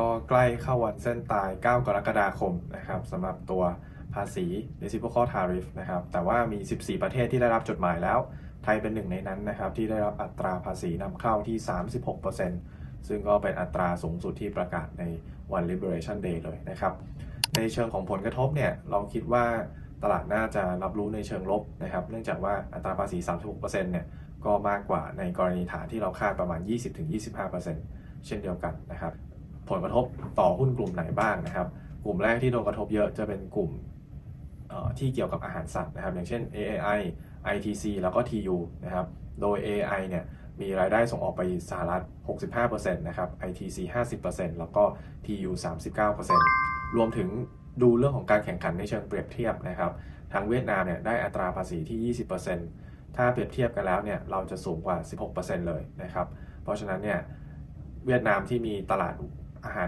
ก็ใกล้เข้าวันเส้นตาย 9 กรกฎาคมนะครับสำหรับตัวภาษี reciprocal tariff นะครับ แต่ว่ามี 14 ประเทศที่ได้รับจดหมายแล้ว ไทยเป็นหนึ่งในนั้นนะครับที่ได้รับอัตราภาษีนำเข้าที่ 36%ซึ่งก็เป็นอัตราสูงสุดที่ประกาศในวัน Liberation Day เลยนะครับ ในเชิงของผลกระทบเนี่ยเราคิดว่าตลาดน่าจะรับรู้ในเชิงลบนะครับ เนื่องจากว่าอัตราภาษี 36%เนี่ยก็มากกว่าในกรณีฐานที่เราคาดประมาณ 20-25%เช่นเดียวกันนะครับ ผลกระทบต่อหุ้นกลุ่มไหนบ้างนะครับ กลุ่มแรกที่โดนกระทบเยอะจะเป็นกลุ่มที่เกี่ยวกับอาหารสัตว์นะครับ อย่างเช่น AAI ITC แล้วก็ TU นะครับ โดย AAI เนี่ยมีรายได้ส่งออกไปสหรัฐ 65%นะครับ ITC 50%แล้วก็ TU 39%รวมถึงดูเรื่องของการแข่งขันในเชิงเปรียบเทียบนะครับ ทางเวียดนามเนี่ยได้อัตราภาษีที่ 20%ถ้าเปรียบเทียบกันแล้วเนี่ยเราจะสูงกว่า 16%เลยนะครับ เพราะฉะนั้นเนี่ยเวียดนามที่มีตลาด อาหาร